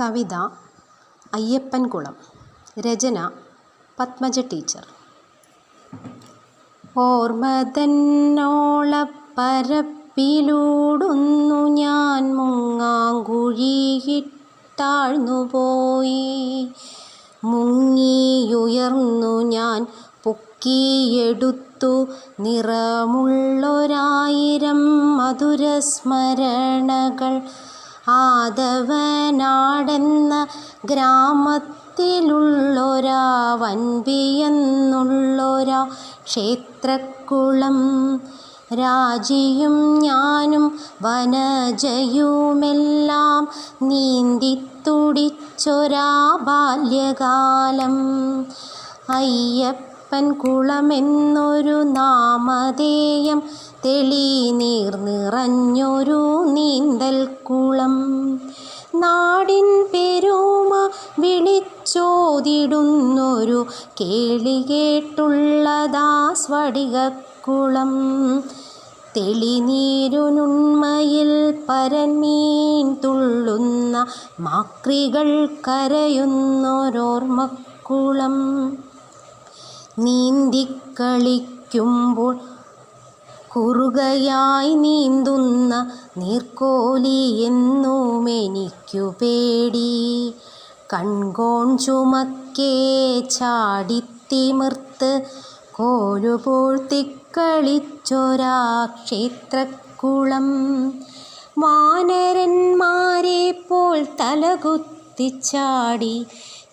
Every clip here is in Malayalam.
കവിത അയ്യപ്പൻകുളം രചന പത്മജ ടീച്ചർ. ഓർമ്മതന്നോളപ്പരപ്പിലൂടുന്നു ഞാൻ മുങ്ങാങ്കുഴിയിട്ടാഴ്ന്നുപോയി. മുങ്ങിയുയർന്നു ഞാൻ പൊക്കിയെടുത്തു നിറമുള്ളൊരായിരം മധുരസ്മരണകൾ. ആദവനാടെന്ന ഗ്രാമത്തിലുള്ളൊരാ വൻപിയെന്നുള്ളൊരാ ക്ഷേത്രക്കുളം. രാജിയും ഞാനും വനജയുമെല്ലാം നീന്തിത്തുടിച്ചൊരാ ബാല്യകാലം. അയ്യപ്പൻകുളമെന്നൊരു നാമധേയം തെളിനീർ നിറഞ്ഞൊരു നീന്തൽക്കുളം. നാടിൻ പെരുമ വിളിച്ചോതിടുന്നൊരു കേളികേട്ടുള്ളതാ സ്ഫടികക്കുളം തെളിനീരുനുണ്മയിൽ പരമീൻ തുള്ളുന്ന മാക്രികൾ കരയുന്നൊരോർമ്മക്കുളം. നീന്തിക്കളിക്കുമ്പോൾ കുറുകയായി നീന്തുന്ന നീർക്കോലി എന്നുമെനിക്കു പേടി. കൺകോൺ ചുമക്കേ ചാടിത്തിമിർത്ത് കോലുപോഴ്ത്തിക്കളിച്ചൊരാ ക്ഷേത്രക്കുളം വാനരന്മാരെ പോൽ തലകുത്തിച്ചാടി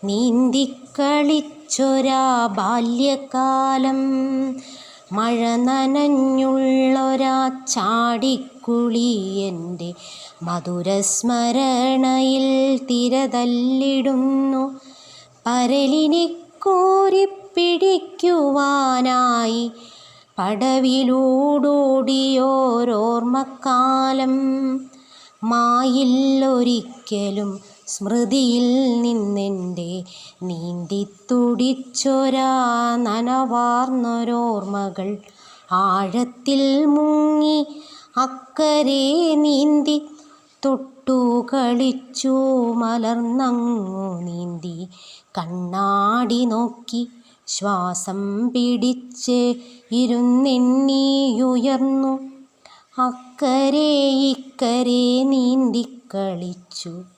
നീന്തിക്കളിച്ചൊരാ ബാല്യകാലം. മഴ നനഞ്ഞുള്ളൊരാ ചാടിക്കുളി എന്റെ മധുരസ്മരണയിൽ തിരതല്ലിടുന്നു. പരലിനെ കോരിപ്പിടിക്കുവാനായി പടവിലൂടോടിയോരോർമ്മക്കാലം. മായില്ലൊരിക്കലും സ്മൃതിയിൽ നിന്നെന്റെ നീന്തിത്തുടിച്ചൊരാ നനവാർന്നൊരോർമ്മകൾ ആഴത്തിൽ മുങ്ങി അക്കരെ നീന്തി തൊട്ടു കളിച്ചു മലർന്നങ്ങു നീന്തി കണ്ണാടി നോക്കി ശ്വാസം പിടിച്ച് ഇരുന്നെണ്ണിയുയർന്നു. അക്കരെ ഇക്കരെ നീന്തിക്കളിച്ചു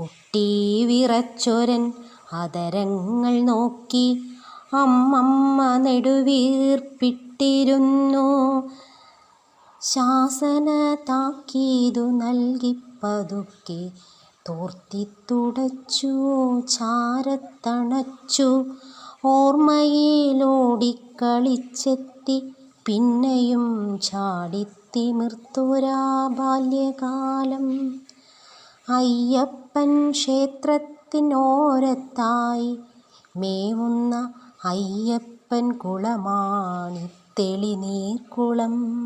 കുട്ടി വിറച്ചൊരൻ അതരങ്ങൾ നോക്കി അമ്മമ്മ നെടുവീർപ്പിട്ടിരുന്നു. ശാസന താക്കീതു നൽകി പതുക്കെ തോർത്തിത്തുടച്ചു ചാരത്തണച്ചു. ഓർമ്മയിലോടിക്കളിച്ചെത്തി പിന്നെയും ചാടിത്തിമിർത്തൊരാ ബാല്യകാലം. അയ്യപ്പൻ ക്ഷേത്രത്തിനോരത്തായി മേവുന്ന അയ്യപ്പൻ കുളമാണ് തെളിനീർക്കുളം.